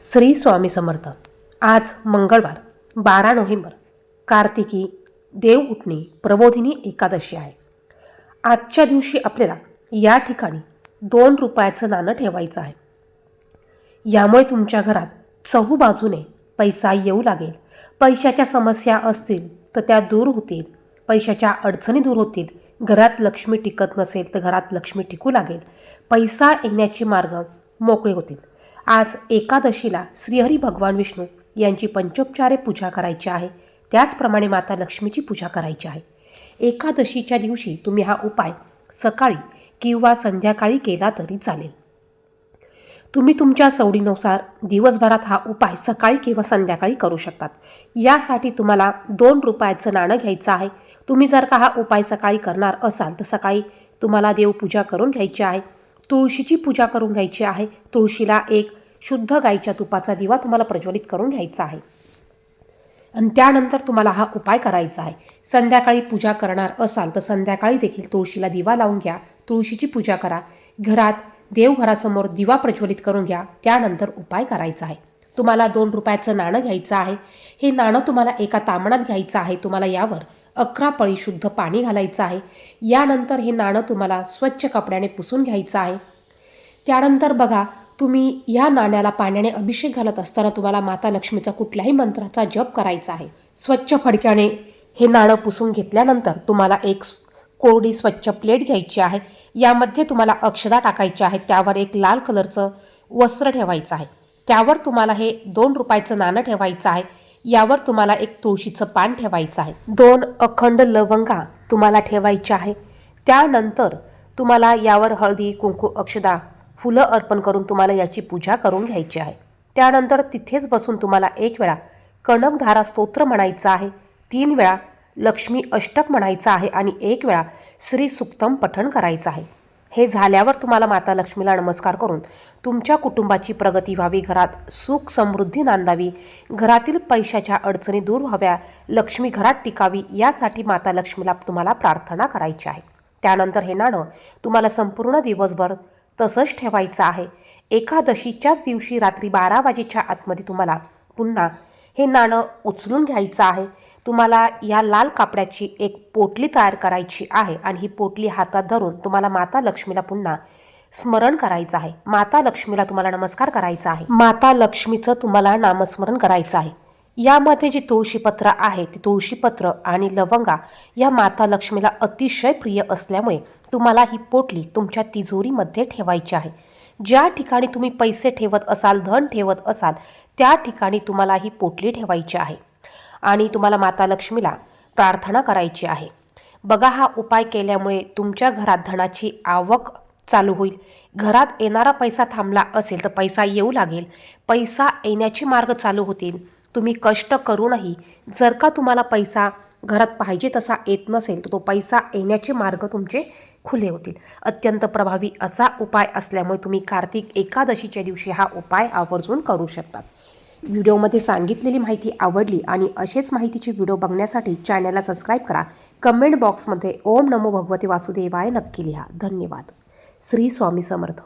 श्री स्वामी समर्थ. आज मंगळवार बारा नोव्हेंबर. कार्तिकी देव उठणी प्रबोधिनी एकादशी आहे. आजच्या दिवशी आपल्याला या ठिकाणी दोन रुपयाचं नाणं ठेवायचं आहे. यामुळे तुमच्या घरात चहूबाजूने पैसा येऊ लागेल. पैशाच्या समस्या असतील तर त्या दूर होतील. पैशाच्या अडचणी दूर होतील. घरात लक्ष्मी टिकत नसेल तर घरात लक्ष्मी टिकू लागेल. पैसा येण्याचे मार्ग मोकळे होतील. आज एकादशीला श्रीहरी भगवान विष्णू यांची पंचोपचारे पूजा करायची आहे. त्याचप्रमाणे माता लक्ष्मीची पूजा करायची आहे. एकादशीच्या दिवशी तुम्ही हा उपाय सकाळी किंवा संध्याकाळी केला तरी चालेल. तुम्ही तुमच्या सवडीनुसार दिवसभरात हा उपाय सकाळी किंवा संध्याकाळी करू शकतात. यासाठी तुम्हाला दोन रुपयाचं नाणं घ्यायचं आहे. तुम्ही जर का हा उपाय सकाळी करणार असाल तर सकाळी तुम्हाला देवपूजा करून घ्यायची आहे. तुळशीची पूजा करून घ्यायची आहे. तुळशीला एक शुद्ध गाईच्या तुपाचा दिवा तुम्हाला प्रज्वलित करून घ्यायचा आहे. आणि त्यानंतर तुम्हाला हा उपाय करायचा आहे. संध्याकाळी पूजा करणार असाल तर संध्याकाळी देखील तुळशीला दिवा लावून घ्या. तुळशीची पूजा करा. घरात देवघरासमोर दिवा प्रज्वलित करून घ्या. त्यानंतर उपाय करायचा आहे. तुम्हाला दोन रुपयाचं नाणं घ्यायचं आहे. हे नाणं तुम्हाला एका तामणात घ्यायचं आहे. तुम्हाला यावर अकरा पळी शुद्ध पाणी घालायचं आहे. यानंतर हे नाणं तुम्हाला स्वच्छ कपड्याने पुसून घ्यायचं आहे. त्यानंतर बघा तुम्ही या नाण्याला पाण्याने अभिषेक घालत असताना तुम्हाला माता लक्ष्मीचा कुठल्याही मंत्राचा जप करायचा आहे. स्वच्छ फडक्याने हे नाणं पुसून घेतल्यानंतर तुम्हाला एक कोरडी स्वच्छ प्लेट घ्यायची आहे. यामध्ये तुम्हाला अक्षदा टाकायच्या आहेत. त्यावर एक लाल कलरचं वस्त्र ठेवायचं आहे. त्यावर तुम्हाला हे दोन रुपयाचं नाणं ठेवायचं आहे. यावर तुम्हाला एक तुळशीचं पान ठेवायचं आहे. दोन अखंड लवंगा तुम्हाला ठेवायच्या आहे. त्यानंतर तुम्हाला यावर हळदी कुंकू अक्षदा फुलं अर्पण करून तुम्हाला याची पूजा करून घ्यायची आहे. त्यानंतर तिथेच बसून तुम्हाला एक वेळा कणकधारा स्तोत्र म्हणायचं आहे तीन वेळा लक्ष्मी अष्टक म्हणायचं आहे आणि एक वेळा श्री सुक्तम पठण करायचं आहे. हे झाल्यावर तुम्हाला माता लक्ष्मीला नमस्कार करून तुमच्या कुटुंबाची प्रगती व्हावी घरात सुख समृद्धी नांदावी घरातील पैशाच्या अडचणी दूर व्हाव्या लक्ष्मी घरात टिकावी यासाठी माता लक्ष्मीला तुम्हाला प्रार्थना करायची आहे. त्यानंतर हे नाणं तुम्हाला संपूर्ण दिवसभर तसंच ठेवायचं आहे. एकादशीच्याच दिवशी रात्री बारा वाजेच्या आतमध्ये तुम्हाला पुन्हा हे नाणं उचलून घ्यायचं आहे. तुम्हाला या लाल कापड्याची एक पोटली तयार करायची आहे आणि ही पोटली हातात धरून तुम्हाला माता लक्ष्मीला पुन्हा स्मरण करायचं आहे. माता लक्ष्मीला तुम्हाला नमस्कार करायचा आहे. माता लक्ष्मीचं तुम्हाला नामस्मरण करायचं आहे. यामध्ये जी तुळशीपत्र आहे ती तुळशीपत्र आणि लवंगा या माता लक्ष्मीला अतिशय प्रिय असल्यामुळे तुम्हाला ही पोटली तुमच्या तिजोरीमध्ये ठेवायची आहे. ज्या ठिकाणी तुम्ही पैसे ठेवत असाल धन ठेवत असाल त्या ठिकाणी तुम्हाला ही पोटली ठेवायची आहे. आणि तुम्हाला माता लक्ष्मीला प्रार्थना करायची आहे. बघा हा उपाय केल्यामुळे तुमच्या घरात धनाची आवक चालू होईल. घरात येणारा पैसा थांबला असेल तर पैसा येऊ लागेल. पैसा येण्याचे मार्ग चालू होतील. तुम्ही कष्ट करूनही जर का तुम्हाला पैसा घरात पाहिजे तसा येत नसेल तर तो पैसा येण्याचे मार्ग तुमचे खुले होतील. अत्यंत प्रभावी असा उपाय असल्यामुळे तुम्ही कार्तिक एकादशीच्या दिवशी हा उपाय आवर्जून करू शकतात. व्हिडिओमध्ये सांगितलेली माहिती आवडली आणि असेच माहितीचे व्हिडिओ बघण्यासाठी चॅनलला सबस्क्राईब करा. कमेंट बॉक्समध्ये ओम नमो भगवते वासुदेवाय नक्की लिहा. धन्यवाद. श्री स्वामी समर्थ.